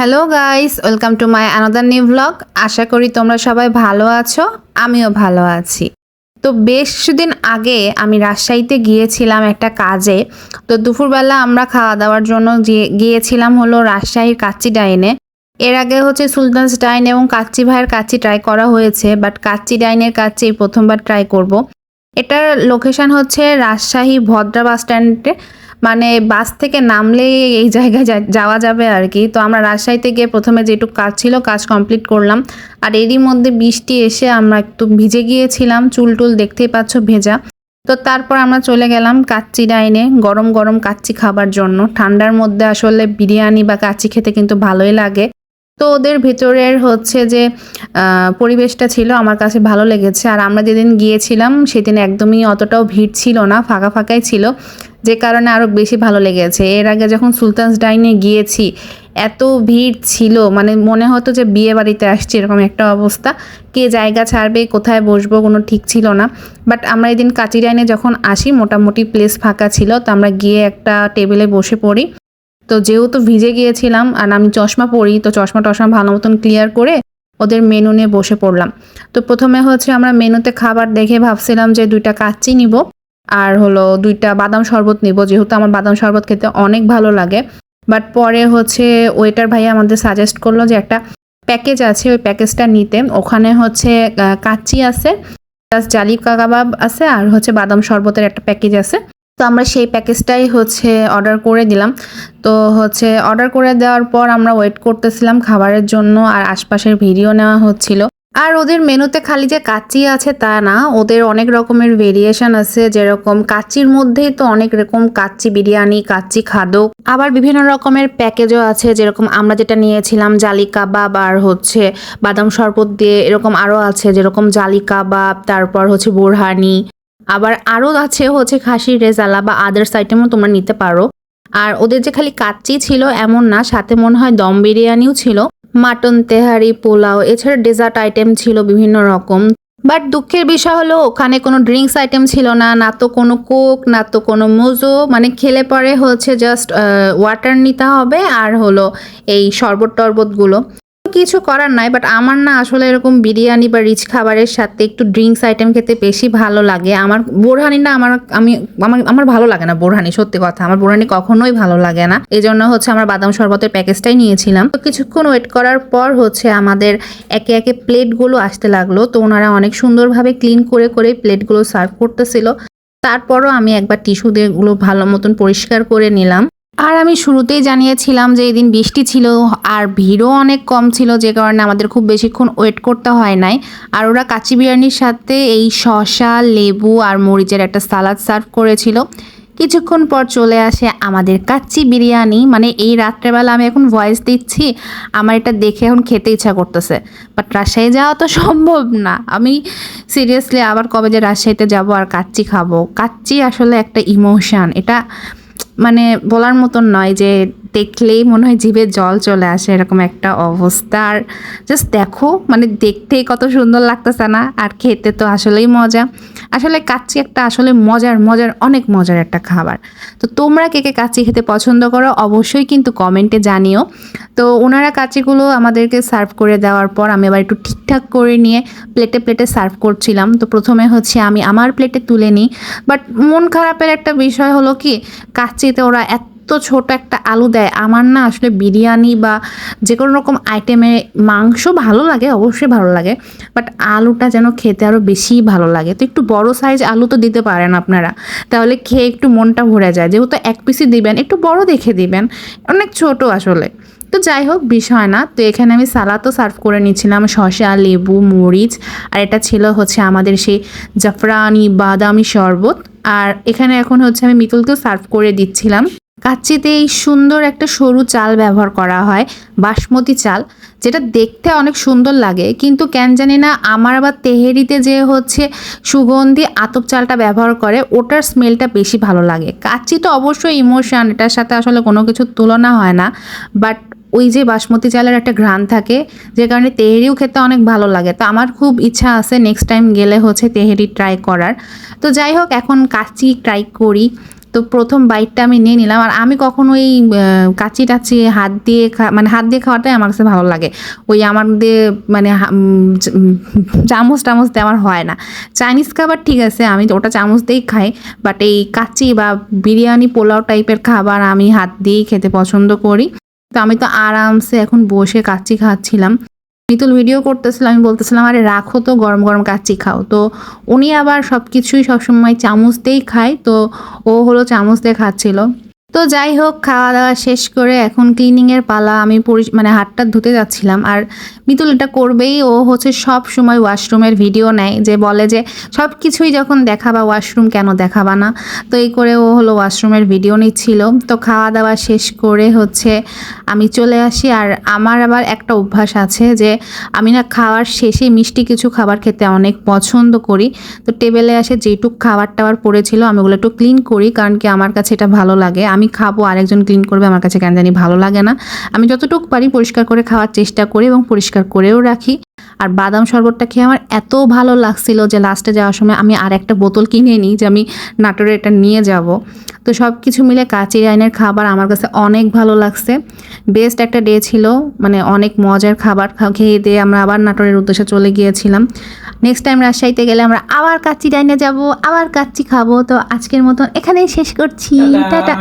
Hello guys welcome to my another new blog আশা করি তোমরা সবাই ভালো আছো। আমিও ভালো আছি। তো বেশ কিছুদিন আগে আমি রাজশাহীতে গিয়েছিলাম একটা কাজে। তো দুপুরবেলা আমরা খাওয়া দাওয়ার জন্য গিয়েছিলাম হলো রাজশাহীর কাচ্চি ডাইনে। এর আগে হচ্ছে সুলতানস ডাইন এবং কাচ্চি ভাইয়ের কাচ্চি ট্রাই করা হয়েছে বাট কাচ্চি ডাইনের কাচ্চি প্রথমবার ট্রাই করব। এটার লোকেশন হচ্ছে রাজশাহী ভদ্রা বাস স্ট্যান্ডে মানে বাস থেকে নামলেই এই জায়গায় যাওয়া যাবে আর কি। তো আমরা রাজশাহীতে গিয়ে প্রথমে যেটুকু কাজ ছিল কাজ কমপ্লিট করলাম। আর এরই মধ্যে বৃষ্টি এসে আমরা একটু ভিজে গিয়েছিলাম, চুল টুল দেখতেই পাচ্ছ ভেজা। তো তারপর আমরা চলে গেলাম কাচ্চি ডাইনে, গরম গরম কাচ্চি খাবার জন্য। ঠান্ডার মধ্যে আসলে বিরিয়ানি বা কাচ্চি খেতে কিন্তু ভালোই লাগে। তো ওদের ভেতরের হচ্ছে যে পরিবেশটা ছিল আমার কাছে ভালো লেগেছে। আর আমরা যেদিন গিয়েছিলাম, সেদিন একদমই অতটাও ভিড় ছিল না, ফাঁকা ফাঁকাই ছিল। যে কারণে আরও বেশি ভালো লেগেছে। এর আগে যখন সুলতানস ডাইনে গিয়েছি, এত ভিড় ছিল মানে মনে হতো যে বিয়ে বাড়িতে আসছি, এরকম একটা অবস্থা। কে জায়গা ছাড়বে, কোথায় বসবো, কোনো ঠিক ছিল না। বাট আমরা এদিন কাচি ডাইনে যখন আসি, মোটামুটি প্লেস ফাঁকা ছিল, তো আমরা গিয়ে একটা টেবিলে বসে পড়ি। তো যেহেতু ভিজে গিয়েছিলাম, আর আমি চশমা পরি, তো চশমা টশমা ভালো মতন ক্লিয়ার করে ওদের মেনু নিয়ে বসে পড়লাম। তো প্রথমে হচ্ছে আমরা মেনুতে খাবার দেখে ভাবছিলাম যে দুইটা কাচ্চি নিব। আর হলো দুইটা বাদাম শরবত নিব, যেহেতু আমার বাদাম শরবত খেতে অনেক ভালো লাগে। বাট পরে হচ্ছে ওয়েটার ভাই আমাদের সাজেস্ট করল যে একটা প্যাকেজ আছে, ওই প্যাকেজটা নিতে। ওখানে হচ্ছে কাচ্চি আছে প্লাস জালি কাবাব আছে, আর হচ্ছে বাদাম শরবতের একটা প্যাকেজ আছে। তো আমরা সেই প্যাকেজটাই হচ্ছে অর্ডার করে দিলাম। তো হচ্ছে অর্ডার করে দেওয়ার পর আমরা ওয়েট করতেছিলাম খাবারের জন্য, আর আশপাশের ভিডিও নেওয়া হচ্ছিল। আর ওদের মেনুতে খালি যে কাচ্চি আছে তা না, ওদের অনেক রকমের ভেরিয়েশন আছে, যেরকম কাচ্চির মধ্যেই তো অনেক রকম কাচ্চি বিরিয়ানি, কাচ্চি খাদক। আবার বিভিন্ন রকমের প্যাকেজও আছে, যেরকম আমরা যেটা নিয়েছিলাম জালি কাবাব আর হচ্ছে বাদাম শরবত দিয়ে, এরকম আরও আছে, যেরকম জালি কাবাব, তারপর হচ্ছে বোরহানি। আবার আরও আছে হচ্ছে খাসির রেজালা বা আদার্স আইটেমও তোমরা নিতে পারো। আর ওদের যে খালি কাচ্চি ছিল এমন না, সাথে মনে হয় দম বিরিয়ানিও ছিল। মাটন, তেহারি, পোলাও, এছাড়া ডেজার্ট আইটেম ছিল বিভিন্ন রকম। বাট দুঃখের বিষয় হলো, ওখানে কোনো ড্রিঙ্কস আইটেম ছিল না না তো কোনো কোক না তো কোনো মোজো মানে খেলে পরে হচ্ছে জাস্ট ওয়াটার নিতে হবে আর হলো এই শরবত টরবতগুলো। কিছু করার নাই বাট আমার না আসলে এরকম বিরিয়ানি বা রিচ খাবারের সাথে একটু ড্রিঙ্কস আইটেম খেতে বেশি ভালো লাগে। আমার বোরহানি না আমার, আমি, আমার আমার ভালো লাগে না বোরহানি, সত্যি কথা। আমার বোরহানি কখনোই ভালো লাগে না। এই জন্য হচ্ছে আমার বাদাম শরবতের প্যাকেজটাই নিয়েছিলাম। তো কিছুক্ষণ ওয়েট করার পর হচ্ছে আমাদের একে একে প্লেটগুলো আসতে লাগল। তো ওনারা অনেক সুন্দরভাবে ক্লিন করে করে প্লেটগুলো সার্ভ করতেছিল। তারপরও আমি একবার টিস্যু দিয়ে গুলো ভালো মতন পরিষ্কার করে নিলাম। আর আমি শুরুতেই জানিয়েছিলাম যে এদিন বৃষ্টি ছিল, আর ভিড়ও অনেক কম ছিল, যে কারণে আমাদের খুব বেশিক্ষণ ওয়েট করতে হয় নাই। আর ওরা কাচি বিরিয়ানির সাথে এই শসা, লেবু আর মরিচের একটা সালাদ সার্ভ করেছিল। কিছুক্ষণ পর চলে আসে আমাদের কাচ্চি বিরিয়ানি। মানে এই রাত্রেবেলা আমি এখন ভয়েস দিচ্ছি, আমার এটা দেখে এখন খেতে ইচ্ছা করতেছে। বাট রাজশাহী যাওয়া তো সম্ভব না। আমি সিরিয়াসলি আবার কবে যে রাজশাহীতে যাব আর কাচ্চি খাব। কাচ্চি আসলে একটা ইমোশান। এটা মানে বলার মতন নয় যে দেখলেই মনে হয় জিভে জল চলে আসে, এরকম একটা অবস্থা। আর জাস্ট দেখো মানে দেখতেই কত সুন্দর লাগতেছে না, আর খেতে তো আসলেই মজা। আসলে কাচ্চি একটা আসলে মজার মজার, অনেক মজার একটা খাবার। তো তোমরা কে কে কাচ্চি খেতে পছন্দ করো, অবশ্যই কিন্তু কমেন্টে জানিও। তো ওনারা কাচ্চিগুলো আমাদেরকে সার্ভ করে দেওয়ার পর আমি আবার একটু ঠিকঠাক করে নিয়ে প্লেটে প্লেটে সার্ভ করছিলাম। তো প্রথমে হচ্ছে আমি আমার প্লেটে তুলে নিই। বাট মন খারাপের একটা বিষয় হলো কি, কাচ্চিতে ওরা এত ছোট একটা আলু দেয়, আমার না আসলে বিরিয়ানি বা যে কোনো রকম আইটেমে মাংস ভালো লাগে, অবশ্যই ভালো লাগে বাট আলুটা যেন খেতে আরও বেশি ভালো লাগে। তো একটু বড় সাইজ আলু তো দিতে পারেন আপনারা, তাহলে খেয়ে একটু মনটা ভরে যায়। যেহেতু এক পিসই দিবেন, একটু বড় দেখে দিবেন, অনেক ছোট আসলে। তো যাই হোক, বিষয় না, তো এখানে আমি সালাদও সার্ভ করে নিচ্ছিলাম শসা, লেবু, মরিচ, আর এটা ছিল হচ্ছে আমাদের সেই জাফরানি বাদামি শরবত, আর এখানে এখন হচ্ছে আমি মিতুলকেও সার্ভ করে দিচ্ছিলাম। কাচ্চিতে এই সুন্দর একটা সরু চাল ব্যবহার করা হয়, বাসমতি চাল, যেটা দেখতে অনেক সুন্দর লাগে। কিন্তু কেন জানি না, আমার আবার তেহেরিতে যে হচ্ছে সুগন্ধি আতপ চালটা ব্যবহার করে, ওটার স্মেলটা বেশি ভালো লাগে। কাচ্চি তো অবশ্যই ইমোশন এটার সাথে আসলে কোনো কিছুর তুলনা হয় না। বাট ওই যে বাসমতি চালের একটা ঘ্রাণ থাকে, যে কারণে তেহেরিও খেতে অনেক ভালো লাগে। তো আমার খুব ইচ্ছা আছে নেক্সট টাইম গেলে হচ্ছে তেহেরি ট্রাই করার। তো যাই হোক, এখন কাচ্চি ট্রাই করি। তো প্রথম বাইটটা আমি নিয়ে নিলাম। আর আমি কখনো এই কাচি টাচি হাত দিয়ে মানে হাত দিয়ে খাওয়াটাই আমার কাছে ভালো লাগে। ওই আমার দিয়ে মানে চামচ টামচ দিয়ে আমার হয় না। চাইনিজ খাবার ঠিক আছে, আমি ওটা চামচ দিয়েই খাই। বাট এই কাচি বা বিরিয়ানি পোলাও টাইপের খাবার আমি হাত দিয়েই খেতে পছন্দ করি। তো আমি তো আরামসে এখন বসে কাচ্চি খাচ্ছিলাম। মিতুল ভিডিও করতেছিল, আমি বলতেছিলাম, আরে রাখো তো, গরম গরম কাচ্চি খাও। তো উনি আবার সব কিছুই সবসময় চামচ দিয়েই খায়। তো ও হলো চামচ দিয়ে খাচ্ছিল। তো যাই হোক খাওয়া দাওয়া শেষ করে এখন ক্লিনিংয়ের পালা আমি মানে হাতটা ধুতে যাচ্ছিলাম। আর মিতুল এটা করবেই, ও হচ্ছে সব সময় ওয়াশরুমের ভিডিও নেয়, যে বলে যে সব কিছুই যখন দেখাবা ওয়াশরুম কেন দেখাবা না? তো এই করে ও হলো ওয়াশরুমের ভিডিও নিচ্ছিল। তো খাওয়া দাওয়া শেষ করে হচ্ছে আমি চলে আসি। আর আমার আবার একটা অভ্যাস আছে যে আমি না খাওয়ার শেষে মিষ্টি কিছু খাবার খেতে অনেক পছন্দ করি। তো টেবিলে আসে যেটুক খাবার টাবার পড়েছিল, আমি ওগুলো একটু ক্লিন করি, কারণ কি আমার কাছে এটা ভালো লাগে। আমি খাব আরেকজন ক্লিন করবে আমার কাছে কেন জানি ভালো লাগে না। আমি যতটুকু পারি পরিষ্কার করে খাওয়ার চেষ্টা করি এবং পরিষ্কার করেও রাখি। আর বাদাম শরবতটা খেয়ে আমার এত ভালো লাগছিল যে লাস্টে যাওয়ার সময় আমি আর একটা বোতল কিনে নিই যে আমি নাটোরে এটা নিয়ে যাব। তো সব কিছু মিলে কাচি আইনের খাবার আমার কাছে অনেক ভালো লাগছে। বেস্ট একটা ডে ছিল মানে অনেক মজার খাবার খেয়ে দিয়ে আমরা আবার নাটোরের উদ্দেশ্যে চলে গিয়েছিলাম। নেক্সট টাইম রাজশাহীতে গেলে আমরা আবার কাচ্চি ডাইনে যাব আবার কাচ্চি খাব। তো আজকের মতন এখানেই শেষ করছি। টাটা!